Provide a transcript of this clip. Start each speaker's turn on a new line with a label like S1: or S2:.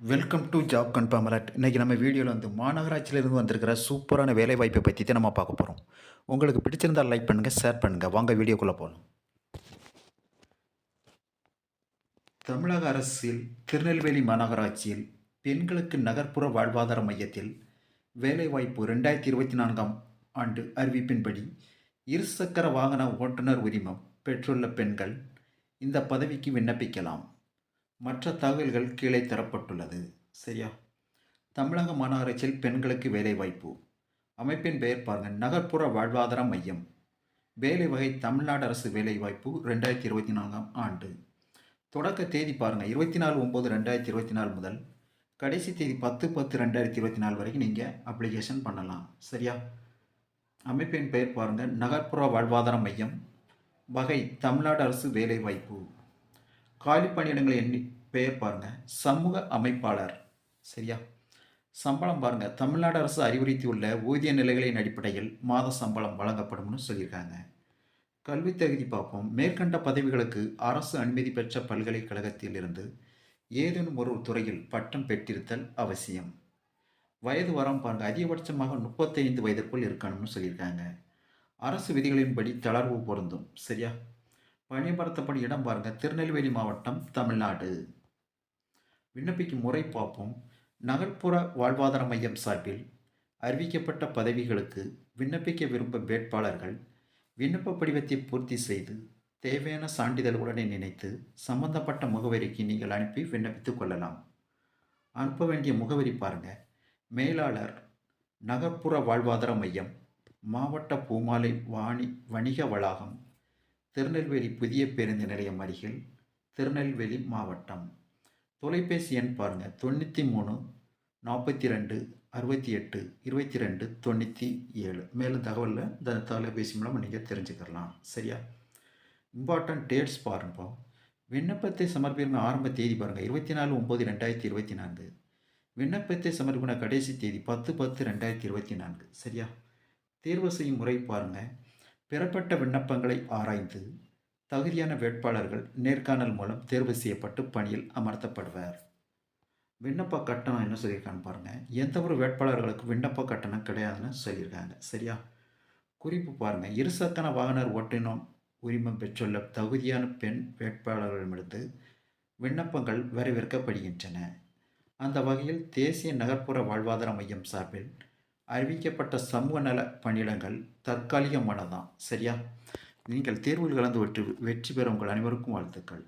S1: Welcome to job confirm alert இன்றைக்கி நம்ம வீடியோவில் வந்து மாநகராட்சியிலிருந்து வந்திருக்கிற சூப்பரான வேலைவாய்ப்பை பற்றி தான் நம்ம பார்க்க போகிறோம் உங்களுக்கு பிடிச்சிருந்தால் லைக் பண்ணுங்கள் ஷேர் பண்ணுங்கள் வாங்க வீடியோக்குள்ளே போகலாம் தமிழக அரசில் திருநெல்வேலி மாநகராட்சியில் பெண்களுக்கு நகர்ப்புற வாழ்வாதார மையத்தில் வேலைவாய்ப்பு ரெண்டாயிரத்தி இருபத்தி நான்காம் ஆண்டு அறிவிப்பின்படி இருசக்கர வாகன ஓட்டுநர் உரிமம் பெற்றுள்ள பெண்கள் இந்த பதவிக்கு விண்ணப்பிக்கலாம். மற்ற தகவல்கள் கீழே தரப்பட்டுள்ளது. சரியா? தமிழக மாநகராட்சியில் பெண்களுக்கு வேலைவாய்ப்பு. அமைப்பின் பெயர் பாருங்கள் நகர்ப்புற வாழ்வாதார மையம். வேலை வகை தமிழ்நாடு அரசு வேலைவாய்ப்பு ரெண்டாயிரத்தி இருபத்தி நான்காம் ஆண்டு. தொடக்க தேதி பாருங்கள் இருபத்தி நாலு ஒம்பது ரெண்டாயிரத்தி இருபத்தி நாலு முதல் கடைசி தேதி பத்து பத்து ரெண்டாயிரத்தி இருபத்தி நாலு வரைக்கும் நீங்கள் அப்ளிகேஷன் பண்ணலாம். சரியா? அமைப்பின் பெயர் பாருங்கள் நகர்ப்புற வாழ்வாதார மையம். வகை தமிழ்நாடு அரசு வேலைவாய்ப்பு. காலி பணியிடங்கள் எண்ணி பெயர் பாருங்கள் சமூக அமைப்பாளர். சரியா? சம்பளம் பாருங்கள் தமிழ்நாடு அரசு அறிவுறுத்தியுள்ள ஊதிய நிலைகளின் அடிப்படையில் மாத சம்பளம் வழங்கப்படும்னு சொல்லியிருக்காங்க. கல்வி தகுதி பார்ப்போம். மேற்கண்ட பதவிகளுக்கு அரசு அனுமதி பெற்ற பல்கலைக்கழகத்தில் இருந்து ஏதேனும் ஒரு துறையில் பட்டம் பெற்றிருத்தல் அவசியம். வயது வரம் பாருங்கள் அதிகபட்சமாக முப்பத்தைந்து வயதிற்குள் இருக்கணும்னு சொல்லியிருக்காங்க. அரசு விதிகளின்படி தளர்வு பொருந்தும். சரியா? பணிபடுத்தப்படும் இடம் பாருங்க. திருநெல்வேலி மாவட்டம் தமிழ்நாடு. விண்ணப்பிக்கும் முறை பார்ப்போம். நகர்ப்புற வாழ்வாதார மையம் சார்பில் அறிவிக்கப்பட்ட பதவிகளுக்கு விண்ணப்பிக்க விரும்பும் வேட்பாளர்கள் விண்ணப்ப படிவத்தை பூர்த்தி செய்து தேவையான சான்றிதழ்களுடன் இணைத்து சம்பந்தப்பட்ட முகவரிக்கு நீங்கள் அனுப்பி விண்ணப்பித்துக் கொள்ளலாம். அனுப்ப வேண்டிய முகவரி பாருங்க. மேலாளர் நகர்ப்புற வாழ்வாதார மையம் மாவட்ட பூமாலை வாணி வணிக வளாகம் திருநெல்வேலி புதிய பேருந்து நிலையம் அருகில் திருநெல்வேலி மாவட்டம். தொலைபேசி எண் பாருங்கள் தொண்ணூற்றி மூணு நாற்பத்தி ரெண்டு அறுபத்தி எட்டு இருபத்தி ரெண்டு தொண்ணூற்றி ஏழு மேலும் தகவலில் இந்த தொலைபேசி மூலம் நீங்கள் தெரிஞ்சுக்கலாம் சரியா? இம்பார்ட்டன்ட் டேட்ஸ் பாருங்கள் விண்ணப்பத்தை சமர்ப்பிக்கும் ஆரம்ப தேதி பாருங்கள் இருபத்தி நாலு ஒம்பது ரெண்டாயிரத்தி இருபத்தி நான்கு. விண்ணப்பத்தை சமர்ப்பின கடைசி தேதி பத்து பத்து ரெண்டாயிரத்தி இருபத்தி நான்கு. சரியா? தேர்வு செய்யும் முறை பாருங்கள் பெறப்பட்ட விண்ணப்பங்களை ஆராய்ந்து தகுதியான வேட்பாளர்கள் நேர்காணல் மூலம் தேர்வு செய்யப்பட்டு பணியில் அமர்த்தப்படுவர். விண்ணப்ப கட்டணம் என்ன சொல்லியிருக்கான்னு பாருங்கள் எந்த ஒரு வேட்பாளர்களுக்கு விண்ணப்ப கட்டணம் கிடையாதுன்னு சொல்லியிருக்காங்க. சரியா? குறிப்பு பாருங்கள் இருசக்கர வாகனர் ஓட்டினம் உரிமம் பெற்றுள்ள தகுதியான பெண் வேட்பாளர்களிடமிருந்து விண்ணப்பங்கள் வரவேற்கப்படுகின்றன. அந்த வகையில் தேசிய நகர்ப்புற வாழ்வாதார மையம் சார்பில் அறிவிக்கப்பட்ட சமூக நல பணியிடங்கள் தற்காலிகமானதான் சரியா? நீங்கள் தேர்வில் கலந்து வெற்றி வெற்றி பெற உங்கள் அனைவருக்கும் வாழ்த்துக்கள்.